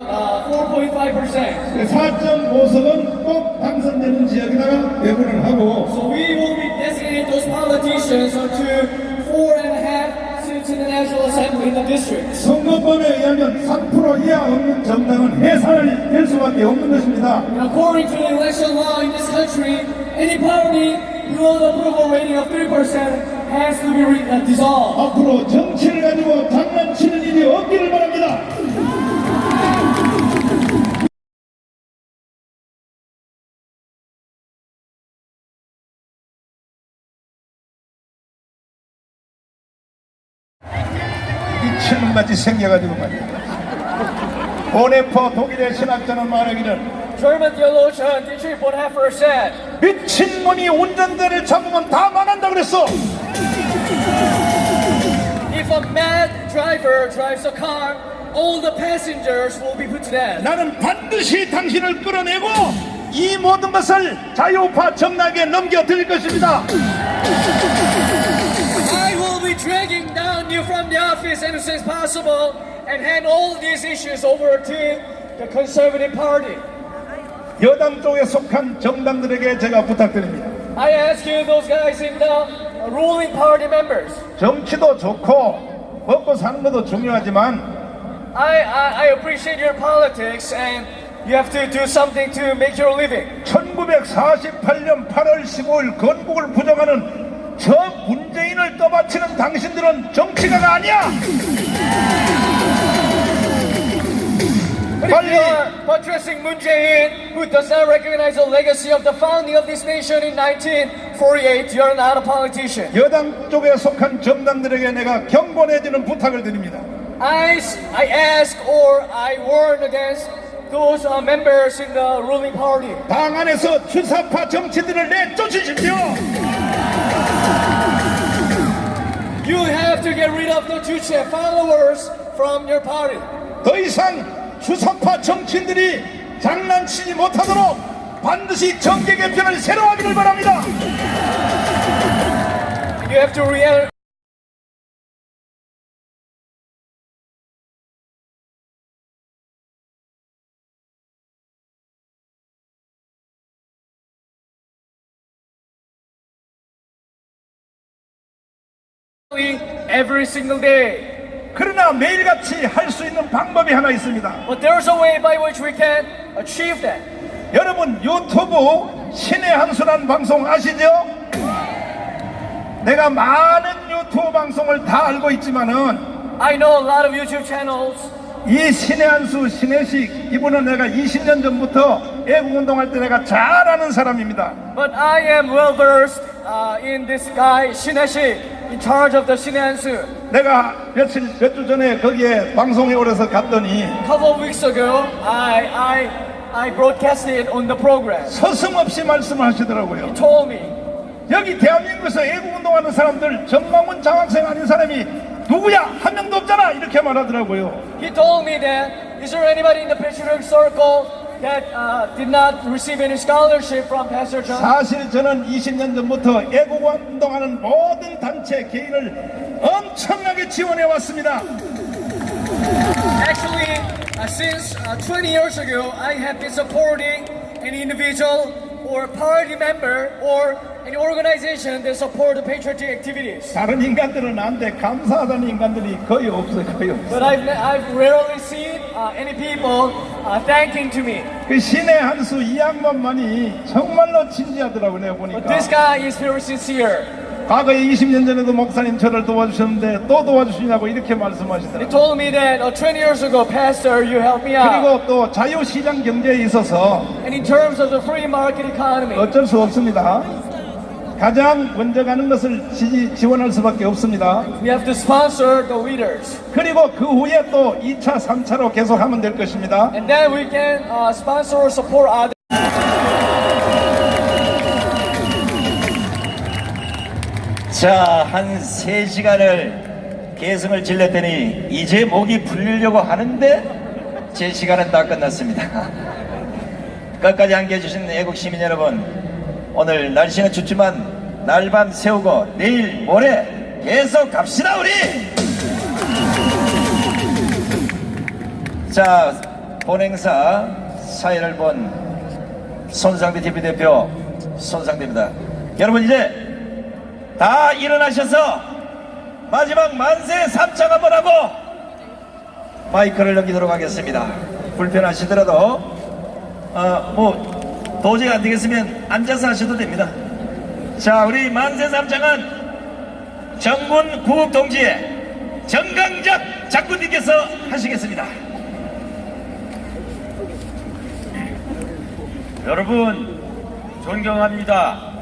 uh, 4.5%. 4.5석은 꼭 당선되는 지역에다가 배분을 하고 So we will be designating those politicians onto four and a half seats in the National Assembly in the districts. 선거법에 의하면 3% 이하 없는 정당은 해산을 될 수밖에 없는 것입니다. And according to the election law in this country, any party below the approval rating of 3% has to be uh, dissolved. 앞으로 정치를 가지고 장난치는 일이 없기를 바랍니다. 맛이 생겨가지고 말이야. 보네퍼 독일의 신학자는 말하기를 German theologian Dietrich Bonhoeffer said, 미친놈이 운전대를 잡으면 다 망한다 그랬어. if a mad driver drives a car, all the passengers will be put to death. 나는 반드시 당신을 끌어내고 이 모든 것을 자유파 정당에 넘겨드릴 것입니다. From the office as soon as possible and hand all these issues over to the Conservative Party. 여당 쪽에 속한 정당들에게 제가 부탁드립니다. I ask you, those guys in the uh, ruling party members, 정치도 좋고 먹고 사는 것도 중요하지만 I, I, I appreciate your politics and you have to do something to make your living. 1948년 8월 15일 건국을 부정하는 저 문재인을 떠받치는 당신들은 정치가가 아니야. Are buttressing Moon who does not recognize the legacy of the founding of this nation in 1948, you are not a politician. 여당 쪽에 속한 정당들에게 내가 경고 내지는 부탁을 드립니다. I, I ask or I warn against those uh, members in the ruling party. 당 안에서 주사파 정치들을 내쫓으십시오. You have to get rid of the Juche followers from your party. 더 이상 주사파 정치인들이 장난치지 못하도록 반드시 정계 개편을 새로 하기를 바랍니다. You have to real every single day. 그러나 매일같이 할 수 있는 방법이 하나 있습니다. But there's a way by which we can achieve that. 여러분 유튜브 신의 한수란 방송 아시죠? 내가 많은 유튜브 방송을 다 알고 있지만은 I know a lot of YouTube channels. 이 신의 한수 신혜식 이분은 내가 20년 전부터 애국운동할 때 내가 잘 아는 사람입니다. But I am well versed uh, in this guy, Shineshi, in charge of the Shinansu. 내가 며칠 몇 주 전에 거기에 방송에 오래서 갔더니 A couple of weeks ago, I, I, I broadcasted on the program. 서슴없이 말씀을 하시더라고요. Told me, 여기 대한민국에서 애국운동하는 사람들 정망훈 장학생 아닌 사람이 누구야 한 명도 없잖아 이렇게 말하더라고요. he told me that, is there anybody in the patriotic circle that uh, did not receive any scholarship from Pastor John? 사실 저는 20년 전부터 애국운동하는 모든 단체 개인을 엄청나게 지원해 왔습니다. Actually, uh, since uh, 20 years ago, I have been supporting an individual or party member or an organization that support patriotic activities. 다른 인간들은 안 돼. 감사하다는 인간들이 거의 없어요. 거의 없어. But I've, I've rarely seen uh, any people uh, thanking to me. 그 신의 한수 이 양반만이 정말로 진지하더라고요. 내가 But 보니까. this guy is very sincere. 과거에 20년 전에도 목사님 저를 도와주셨는데 또 도와주시냐고 이렇게 He 말씀하시더라고요. told me that uh, 20 years ago, Pastor, you helped me out. 그리고 또 자유시장 경제에 있어서 And in terms of the free market economy, 어쩔 수 없습니다. 가장 먼저 가는 것을 지지, 지원할 수밖에 없습니다. we have to sponsor the leaders. 그리고 그 후에 또 2차, 3차로 계속 하면 될 것입니다. And then we can uh, sponsor or support others. 자, 한 세시간을 계승을 질렀더니 이제 목이 풀리려고 하는데 제 시간은 다 끝났습니다. 끝까지 함께 해 주신 애국 시민 여러분, 오늘 날씨는 춥지만 날밤 세우고 내일 모레 계속 갑시다 우리! 자, 본행사 사회를 본 손상대 TV 대표 손상대입니다. 여러분 이제 다 일어나셔서 마지막 만세 삼창 한번 하고 마이크를 넘기도록 하겠습니다. 불편하시더라도 어, 뭐 도저히 안 되겠으면 앉아서 하셔도 됩니다. 자 우리 만세 삼창은 정군 구국 동지의 정강작 장군님께서 하시겠습니다. 여러분 존경합니다.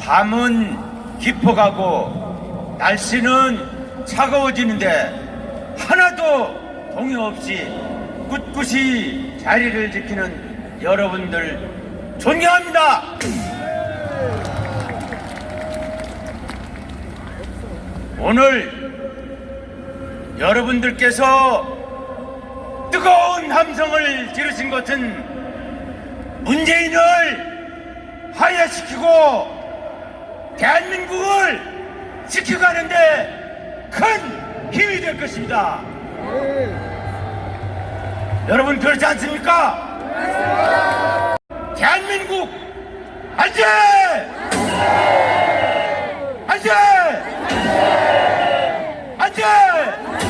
밤은 깊어가고 날씨는 차가워지는데 하나도 동의 없이 꿋꿋이 자리를 지키는 여러분들 존경합니다. 오늘 여러분들께서 뜨거운 함성을 지르신 것은 문재인을 하야시키고 대한민국을 지켜가는데 큰 힘이 될 것입니다. 여러분 그렇지 않습니까? 대한민국 안재! 안재! 안재! 안재!